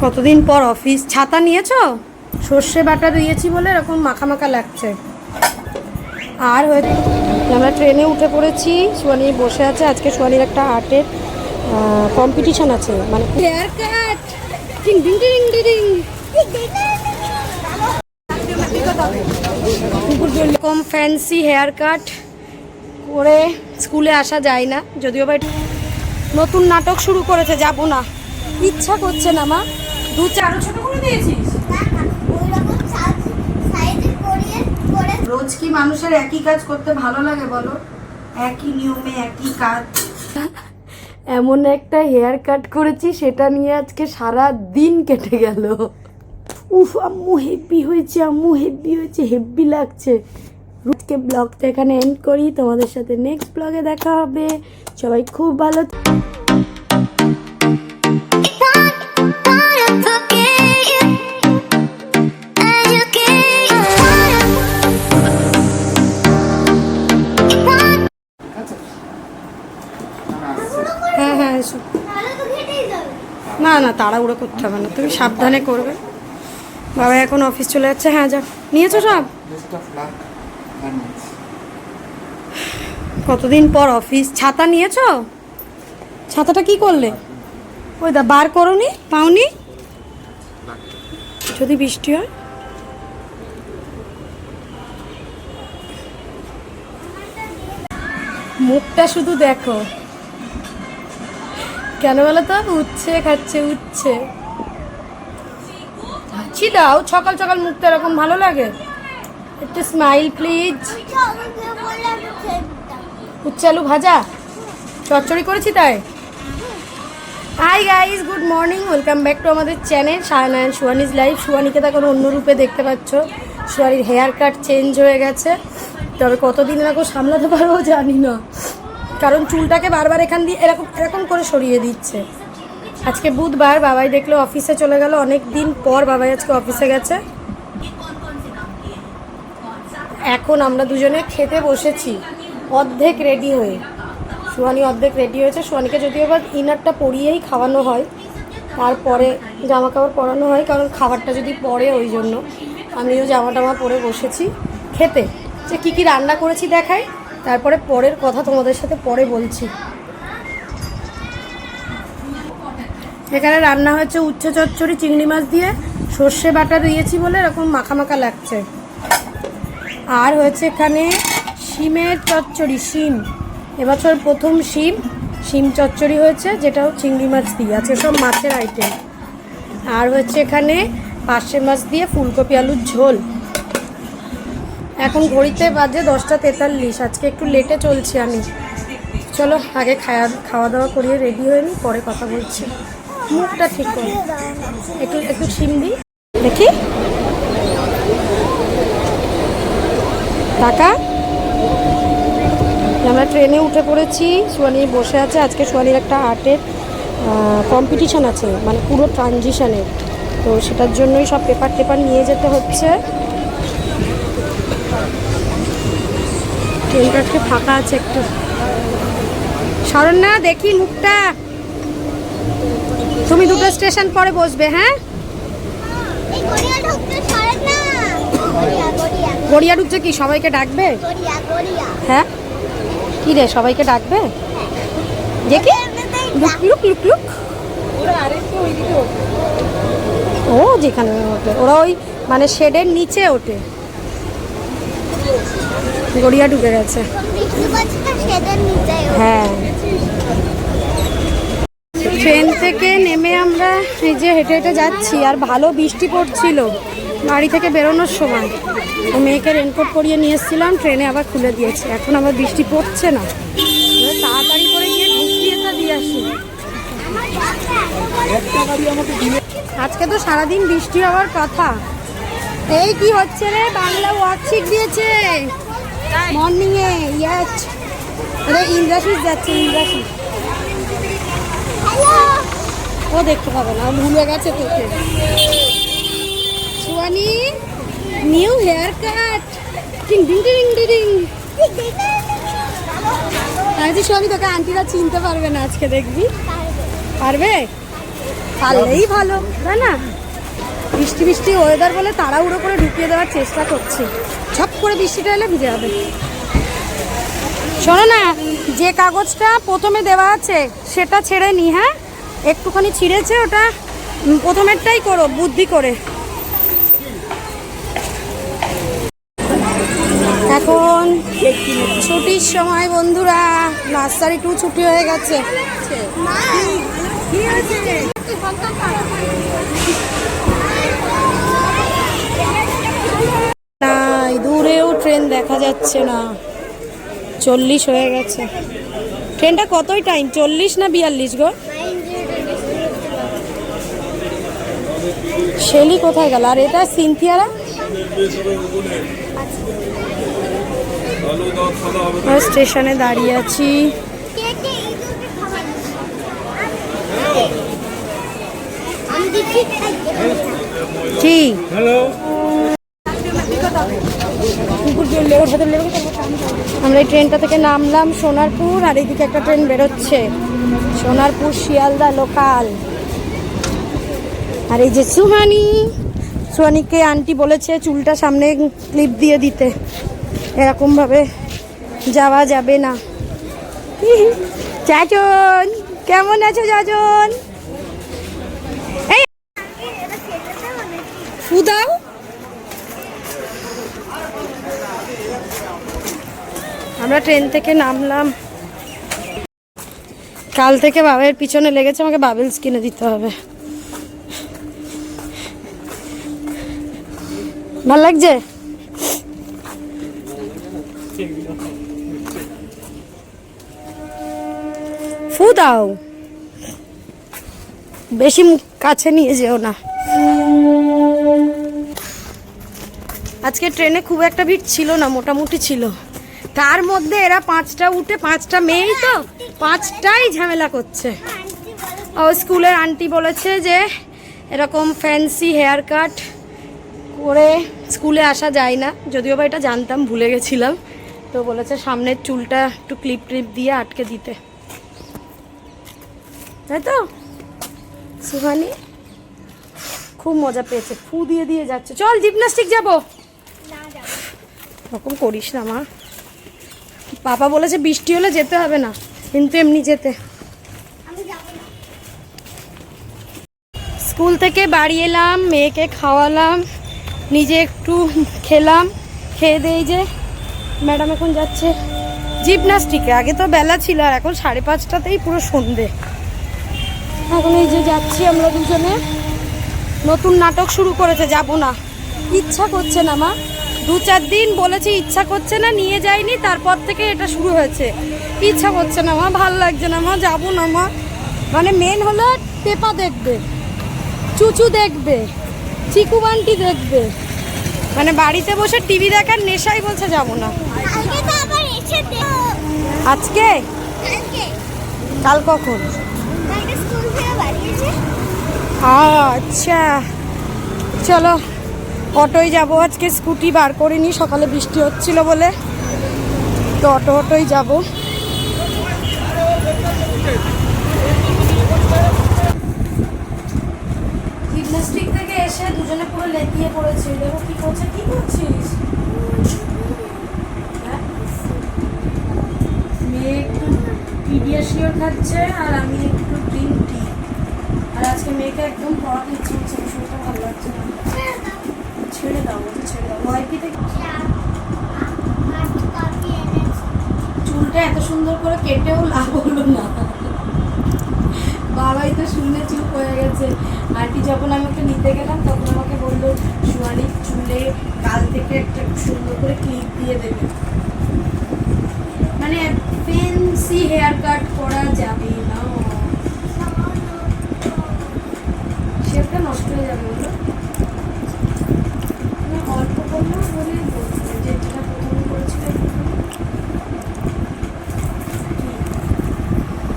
কতদিন পর অফিস ছাতা নিয়েছো? সর্ষে বাটা দিয়েছি বলে এরকম মাখা মাখা লাগছে। আর হয়ে- আমরা ট্রেনে উঠে পড়েছি সোয়ানি বসে আছে আজকে সোয়ানির একটা আর্টের কম্পিটিশন আছে। মানে হেয়ার কাট এরকম ফ্যান্সি হেয়ার কাট করে স্কুলে আসা যায় না যদিও বা এটা- নতুন নাটক শুরু করেছে যাব না। ইচ্ছা করছে না মা। দু চার ছোট করে দিয়েছিস? রোজ কি মানুষের একই কাজ করতে ভালো লাগে বলো? একই নিয়মে একই কাজ। এমন একটা হেয়ার কাট করেছি সেটা নিয়ে আজকে সারা দিন কেটে গেল। উফ আম্মু হেভি হয়েছে আম্মু হেভি হয়েছে হেভি লাগছে। রুটকে ব্লগটা এখানে এন্ড করি। তোমাদের সাথে নেক্সট ব্লগে দেখা হবে। সবাই খুব ভালো হ্যাঁ হ্যাঁ না না, তাড়াহুড়ো করতে হবে না। তুমি সাবধানে করবে। বাবা এখন অফিস চলে যাচ্ছে। হ্যাঁ যা নিয়েছো সব? কতদিন পর অফিস ছাতা নিয়েছো? ছাতাটা কি করলে? ওই দা, বার করনি? পাওনি? যদি বৃষ্টি হয়? মুখটা শুধু দেখো। কেন বলো তো? উচ্ছে, খাচ্ছে উঠছে দাও, সকাল সকাল মুখটা এরকম ভালো লাগে? একটু স্মাইল প্লিজ উচ্ছে আলু ভাজা। চচ্চড়ি করেছি তাই? Hi guys good morning welcome back to আমাদের চ্যানেল শাহনায়ন সুয়ানিজ লাইফ সুয়ানিকে তো এখন অন্য রূপে দেখতে পাচ্ছ। সুয়ানির হেয়ার কাট চেঞ্জ হয়ে গেছে। তবে কতদিন এরকম সামলাতে পারব জানি না। কারণ চুলটাকে বারবার এখান দিয়ে এরকম এরকম করে সরিয়ে দিচ্ছে। আজকে বুধবার, বাবাই দেখল অফিসে চলে গেল। অনেক দিন পর বাবাই আজকে অফিসে গেছে। এখন আমরা দুজনে খেতে বসেছি। অর্ধেক রেডি হয়ে। সুহানি অর্ধেক রেডি হয়েছে। সুহানিকে যদিও বা ইনারটা পরিয়েই খাওয়ানো হয়, তারপরে জামা কাপড় পরানো হয়, কারণ খাবারটা যদি পরে ওই জন্য। আমিও জামা টামা পরে বসেছি খেতে। যে কী কী রান্না করেছি দেখাই, তারপরে পরের কথা তোমাদের সাথে পরে বলছি। এখানে রান্না হয়েছে উচ্ছে চচ্চড়ি, চিংড়ি মাছ দিয়ে সর্ষে বাটা দিয়েছি বলে এরকম মাখা মাখা লাগছে। আর হয়েছে এখানে শিমের চচ্চড়ি, শিম। এবছর প্রথম শিম শিম চচ্চড়ি হয়েছে, যেটাও চিংড়ি মাছ দিয়ে, আছে সব মাছের আইটেম আর হচ্ছে এখানে পার্শে মাছ দিয়ে ফুলকপি আলুর ঝোল। এখন ঘড়িতে বাজে দশটা তেতাল্লিশ, আজকে একটু লেটে চলছি আমি। চলো, আগে খাওয়া খাওয়া দাওয়া করিয়ে রেডি হয়ে নিই পরে কথা বলছি। মুখটা ঠিক করে। একটু একটু শিম দিই দেখি। টাকা ট্রেনে উঠে পড়েছি সোয়ানি বসে আছে আজকে সোয়ানির একটা আর্টের কম্পিটিশান আছে মানে পুরো ট্রানজিশানের তো সেটার জন্যই সব পেপার টেপার নিয়ে যেতে হচ্ছে। ট্রেনটা আজকে ফাঁকা আছে একটু। সরণ না দেখি মুখটা। তুমি দুটো স্টেশন পরে বসবে হ্যাঁ? গড়িয়া ঢুকছে কি? সবাইকে ডাকবে? হ্যাঁ? কি রে সবাইকে ডাকবে? দেখি। Look look look look. ও যেখানে ওঠে। ওরা ওই মানে শেডের নিচে ওঠে। গড়িয়া ঢুকে গেছে। হ্যাঁ। ট্রেন থেকে নেমে আমরা এই যে হেঁটে হেঁটে যাচ্ছি আর ভালো বৃষ্টি পড়ছিল। বাড়ি থেকে বেরোনোর সময় তো মেয়েকে রেনকোট পরিয়ে নিয়ে এসেছিলাম ট্রেনে আবার খুলে দিয়েছে। এখন আবার বৃষ্টি পড়ছে না। তাড়াতাড়ি করে গিয়ে ঢুকিয়েটা দিয়ে আসি। আজকে তো সারাদিন বৃষ্টি হওয়ার কথা। এই কি হচ্ছে রে? বাংলা ওয়ার্কশিট দিয়েছে। মর্নিং এ ইয়াচ আরে ইন্দ্রাশিস যাচ্ছে ইন্দ্রাশিস ও দেখতে পাবে না ভুলে গেছে তোকে। সুয়ানি নিউ হেয়ার কাট টিং টিং টিং টিং আমি সুয়ানি তোকে আন্টিরা চিনতে পারবে না আজকে, দেখবি? পারবে? পারলেই ভালো, তাই না? বৃষ্টি বৃষ্টি ওয়েদার বলে তাড়াহুড়ো করে ঢুকিয়ে দেওয়ার চেষ্টা করছি। ছপ করে বৃষ্টিটা এলে ভিজে হবে শোনো না, যে কাগজটা প্রথমে দেওয়া আছে, সেটা ছেড়ে নি হ্যাঁ? একটুখানি ছিঁড়েছে ওটা প্রথমেরটাই করো, বুদ্ধি করে এখন ছুটির সময় বন্ধুরা নার্সারি টু ছুটি হয়ে গেছে। দূরেও ট্রেন দেখা যাচ্ছে না। চল্লিশ হয়ে গেছে। ট্রেনটা কতই টাইম চল্লিশ না বিয়াল্লিশ গো? শেলি কোথায় গেল? আর এটা সিনথিয়ারা? স্টেশনে দাঁড়িয়ে আছি। আমরা এই ট্রেনটা থেকে নামলাম সোনারপুর, আর এইদিকে একটা ট্রেন বেরোচ্ছে। সোনারপুর, শিয়ালদা লোকাল। আর এই যে সুহানি, সুহানিকে আন্টি বলেছে চুলটা সামনে ক্লিপ দিয়ে দিতে। এরকমভাবে যাওয়া যাবে না। চাচন, কেমন আছো চাচন? এই ফুদাও আমরা ট্রেন থেকে নামলাম। কাল থেকে বাবের পিছনে লেগেছে, আমাকে বাবেলস কিনে দিতে হবে। ভালো লাগছে? ফু দাও। বেশি মুখ কাছে নিয়ে যেও না। আজকে ট্রেনে খুব একটা ভিড় ছিল না, মোটামুটি ছিল। তার মধ্যে এরা পাঁচটা উঠে, পাঁচটা মেয়েই তো, পাঁচটাই ঝামেলা করছে। ও স্কুলের আন্টি বলেছে যে, এরকম ফ্যান্সি হেয়ার কাট করে স্কুলে আসা যায় না। যদিও বা এটা জানতাম, ভুলে গেছিলাম। তো বলেছে সামনের চুলটা একটু ক্লিপ ক্লিপ দিয়ে আটকে দিতে। তাই তো সুহানি, খুব মজা পেয়েছে। ফু দিয়ে দিয়ে যাচ্ছে। চল, জিমনাস্টিক যাব। ওরকম করিস না, মা। পাপা বলেছে বৃষ্টি হলে যেতে হবে না, কিন্তু এমনি যেতে। স্কুল থেকে বাড়ি এলাম, মেয়েকে খাওয়ালাম, নিজে একটু খেলাম। খেয়ে দেই যে ম্যাডাম এখন যাচ্ছে জিমনাস্টিকে। আগে তো বেলা ছিল আর এখন সাড়ে পাঁচটাতেই পুরো সন্ধে। এখন এই যে যাচ্ছি আমরা দুজনে। নতুন নাটক শুরু করেছে যাব না। ইচ্ছা করছে না মা। দু চার দিন বলেছি ইচ্ছা করছে না নিয়ে যাইনি তারপর থেকে এটা শুরু হয়েছে। ইচ্ছা করছে না মা ভালো লাগছে না মা যাব না মা। মানে মেন হলো টেপা দেখবে চুচু দেখবে চিকু বান্টি দেখবে। মানে বাড়িতে বসে টিভি দেখার নেশাই বলছে যাব না। আজকে? কাল কখন? আচ্ছা। চলো, অটোয় যাব। আজকে স্কুটি বার করিনি, সকালে বৃষ্টি হচ্ছিল বলে। তো অটো অটোই যাব। থেকে এসে দুজনে করছে হ্যাঁ? মেয়ে খাচ্ছে, আর আমি একটু গ্রিন টি আর আজকে মেয়েকে একদম পড়াতে ইচ্ছে হচ্ছে না, শরীরটা ভালো লাগছে না। ছেড়ে দাও ওকে ছেড়ে দাও। ওয়াইপিতে চুলটা এত সুন্দর করে কেটেও লাভ হলো না। বাবাই তো শুনে চুপ হয়ে গেছে। আন্টি যখন আমি ওকে নিতে গেলাম তখন আমাকে বলল সুয়ানি চুলে কাল থেকে একটা সুন্দর করে ক্লিপ দিয়ে দেবে। মানে ফেন্সি হেয়ার কাট করা যাবে। না নষ্ট হয়ে যাবে বলো। মানে অল্প করলেও বলে বলছে যে যেটা প্রথমে করেছিল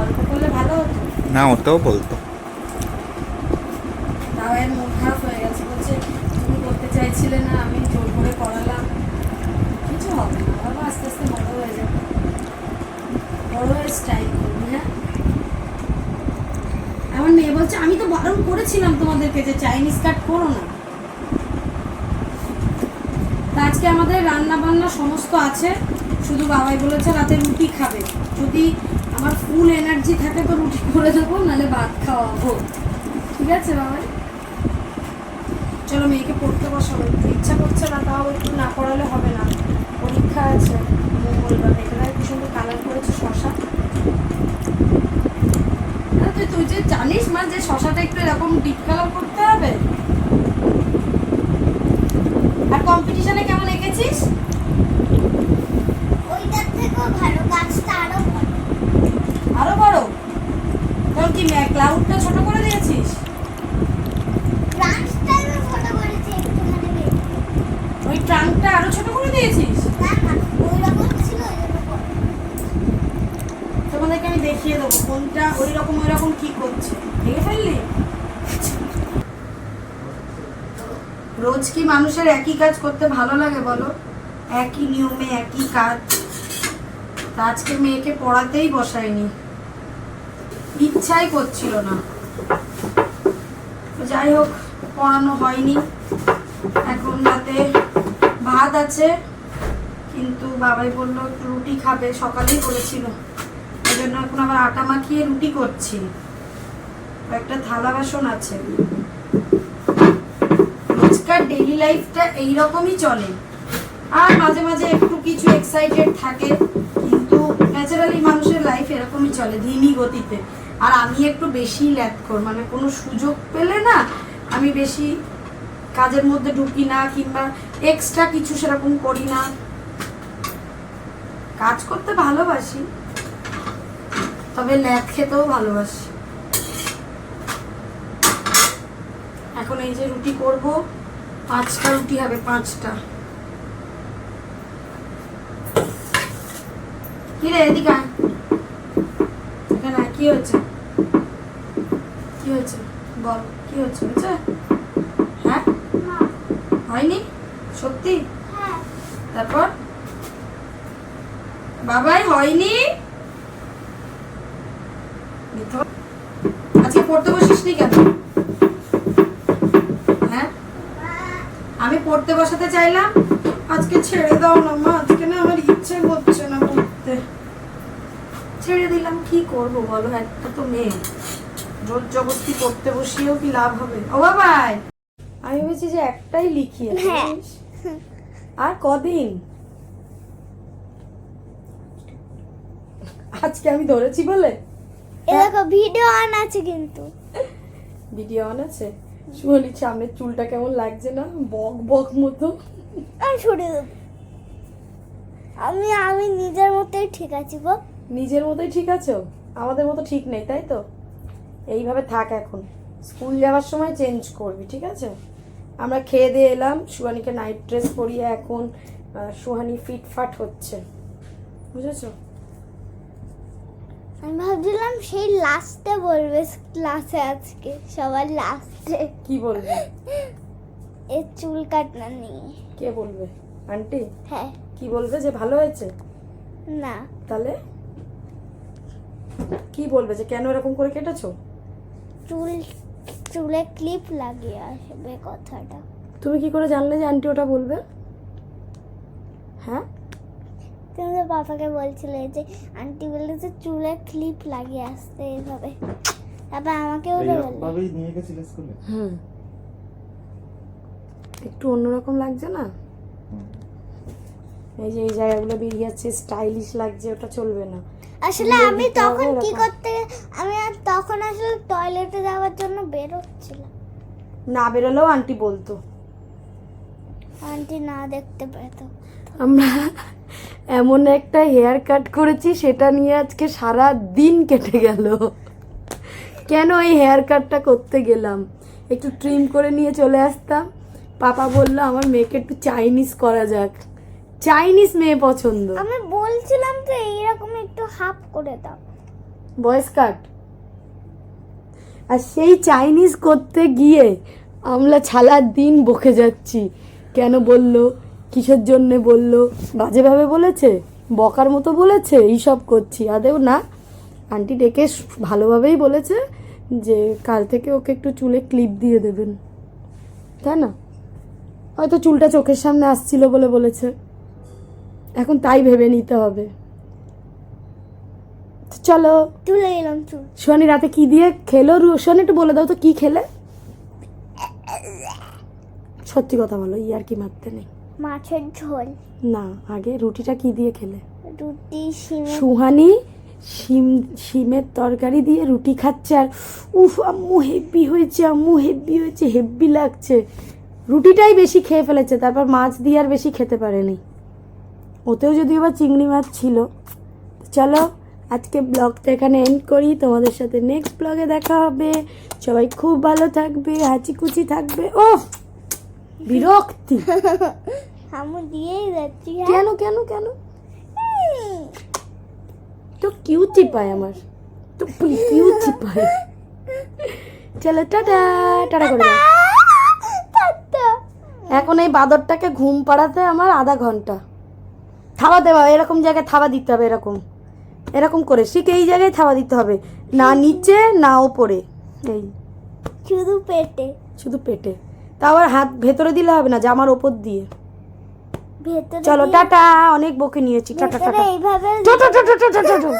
অল্প করলে ভালো হতো? না ওটাও বলতো। মন খারাপ হয়ে গেছে বলছে তুমি করতে চাইছিলে না আমি জোর করে করালাম। কিছু হবে না বাবা আস্তে আস্তে বড় হয়ে যাবে। বড় স্টাইল করবি হ্যাঁ? আমার মেয়ে বলছে, আমি তো বারণ করেছিলাম তোমাদেরকে যে চাইনিজ কাট করো না। আজকে আমাদের রান্না বান্না সমস্ত আছে। শুধু বাবাই বলেছে রাতে রুটি খাবে। যদি আমার ফুল এনার্জি থাকে তো রুটি করে দেবো, নাহলে ভাত খাওয়াবো। ঠিক আছে বাবাই? চলো মেয়েকে পড়তে বসাবো। একটু ইচ্ছা করছে না, তাও একটু না পড়ালে হবে না। পরীক্ষা আছে, মঙ্গলবার। এটা সুন্দর কালার করেছে, শশা। আরে তুই যে জানিস মা যে শশাটা একটু এরকম ডিপ কালার করতে হবে? আর কম্পিটিশনে কেমন এঁকেছিস? ওইটার থেকেও ভালো গাছটা আরও ভালো আরও বড়? কি ক্লাউডটা ছোট করে দিয়েছিস ব্রাঞ্চটা আমি ছোট করেছি একটুখানি বেশি। ওই ট্রাঙ্কটা আরও ছোট করে দিয়েছিস না না ওই রকম ছিল ওই রকম তোমাদেরকে আমি দেখিয়ে দেবো কোনটা ওই রকম ওই রকম কি করছে? ভেঙে ফেললি? রোজ কি মানুষের একই কাজ করতে ভালো লাগে বলো? একই নিয়মে, একই কাজ। আজকে মেয়েকে পড়াতেই বসায়নি। ইচ্ছাই করছিল না। যাই হোক, পড়ানো হয়নি। এখন রাতে ভাত আছে, কিন্তু বাবাই বলল রুটি খাবে, সকালেই বলেছিল। এই জন্য এখন আবার আটা মাখিয়ে রুটি করছি। একটা থালা বাসন আছে। রোজকার ডেইলি লাইফটা এইরকমই চলে। আর মাঝে মাঝে একটু কিছু এক্সাইটেড থাকে, কিন্তু ন্যাচারালি মানুষের লাইফ এরকমই চলে ধিমি গতিতে। আর আমি একটু বেশি ল্যাথকর মানে কোনো সুযোগ পেলে না আমি বেশি কাজের মধ্যে ঢুকি না, কিংবা এক্সট্রা কিছু সেরকম করি না। কাজ করতে ভালোবাসি। তবে ল্যাদ খেতেও ভালোবাসি। এখন এই যে রুটি করব পাঁচটা রুটি হবে পাঁচটা। কি রে এদিকে এখানে কি হয়েছে? কি হয়েছে? বল কি হচ্ছে হয়েছে? হ্যাঁ? হয়নি? সত্যি? হ্যাঁ। তারপর? বাবাই হয়নি মিথ্যা কথা। আজকে পড়তে বসিসনি কেন? হ্যাঁ? আমি পড়তে বসাতে চাইলাম আজকে ছেড়ে দাও না মা আজকে না আমার ইচ্ছে করছে না পড়তে। ছেড়ে দিলাম কি করব বলো একটা তো মেয়ে। জোর জবরদস্তি পড়তে বসিয়েও কি লাভ হবে? ও বাবাই! আমি ভেবেছি যে একটাই লিখিয়ে হ্যাঁ। আর কদিন? আজকে আমি ধরেছি বলে? এ দেখো ভিডিও অন আছে কিন্তু। ভিডিও অন আছে? শুনি সামনের চুলটা কেমন লাগছে না? বক বক মতো। আমি ছুটে দেবো। আমি আমি নিজের মতোই ঠিক আছি গো। নিজের মতোই ঠিক আছো? আমাদের মতো ঠিক নেই তাই তো? এইভাবে থাক এখন। স্কুল যাওয়ার সময় চেঞ্জ করবি ঠিক আছে? আমরা খেয়ে দিয়ে এলাম। সুহানিকে নাইট ড্রেস পরিয়ে এখন সুহানি ফিটফাট হচ্ছে। বুঝেছ? আমি ভাবছিলাম সেই লাস্টে বলবে ক্লাসে আজকে সবার লাস্টে কি বলবে? এ চুল কাটনা নিয়ে। কে বলবে? আন্টি হ্যাঁ। কি বলবে যে ভালো হয়েছে? না। তাহলে? কি বলবে যে কেন এরকম করে কেটেছো? চুল চুলে ক্লিপ লাগিয়ে আসবে কথাটা। তুমি কি করে জানলে যে আন্টি ওটা বলবে? হ্যাঁ? তুমি তো পাপাকে বলছিলে যে আন্টি বলেছে চুলে ক্লিপ লাগিয়ে আসতে এইভাবে তারপর আমাকে ওটা বললে। এইরকমভাবেই নিয়ে গেছিলে স্কুলে হুম। একটু অন্যরকম লাগছে না? এই যে এই জায়গাগুলো বেরিয়ে যাচ্ছে স্টাইলিশ লাগছে ওটা চলবে না। আসলে আমি তখন কি করতে আমি আর তখন আসলে টয়লেটে যাওয়ার জন্য বের বেরোচ্ছিলাম। না বেরোলেও আন্টি বলতো। আন্টি না দেখতে পেতো। আমরা এমন একটা হেয়ার কাট করেছি সেটা নিয়ে আজকে সারা দিন কেটে গেল। কেন এই হেয়ার কাটটা করতে গেলাম? একটু ট্রিম করে নিয়ে চলে আসতাম। পাপা বলল আমার মেয়েকে একটু চাইনিজ করা যাক। চাইনিজ মেয়ে পছন্দ। আমি বলছিলাম তো এইরকম একটু হাফ করে দাও। বয়েস কাট আর সেই চাইনিজ করতে গিয়ে আমরা ছালার দিন বকে যাচ্ছি। কেন বলল? কিসের জন্যে বলল? বাজেভাবে বলেছে? বকার মতো বলেছে? এইসব করছি। আদেও না। আন্টি ডেকে ভালোভাবেই বলেছে যে কাল থেকে ওকে একটু চুলে ক্লিপ দিয়ে দেবেন। তাই না? হয়তো চুলটা চোখের সামনে আসছিল বলে বলেছে। এখন তাই ভেবে নিতে হবে। চলো। তুলে এলাম চুল। সোহানি রাতে কি দিয়ে খেলো? সোহানি একটু বলে দাও তো কি খেলে? সত্যি কথা বলো ইয়ার কি মারতে নেই। মাছের ঝোল। না আগে রুটিটা কি দিয়ে খেলে? রুটি সিমের সুহানি শিম শিমের তরকারি দিয়ে রুটি খাচ্ছে আর উফ আম্মু হেব্বি হয়েছে আম্মু হেব্বি হয়েছে হেব্বি লাগছে। রুটিটাই বেশি খেয়ে ফেলেছে তারপর মাছ দিয়ে আর বেশি খেতে পারেনি। ওতেও যদিও বা চিংড়ি মাছ ছিল। চলো আজকে ব্লগটা এখানে এন্ড করি। তোমাদের সাথে নেক্সট ব্লগে দেখা হবে। সবাই খুব ভালো থাকবে হাঁচি কুচি থাকবে। ও বিরক্তি। আমু দিয়েই যাচ্ছি হ্যাঁ? কেন কেন কেন? তো কিউটি পায় আমার। তো কিউটি পায়। চলো টাটা টাটা করে এখন এই বাদরটাকে ঘুম পাড়াতে আমার আধা ঘণ্টা। থাবা দেওয়া এরকম জায়গায় থাবা দিতে হবে এরকম। এরকম করে শিখে এই জায়গায় থাবা দিতে হবে। না নিচে না ওপরে এই। শুধু পেটে। শুধু পেটে। তা আবার হাত ভেতরে দিলে হবে না জামার ওপর দিয়ে। চলো টাটা অনেক বকে নিয়েছি tata tata. Tata tata tata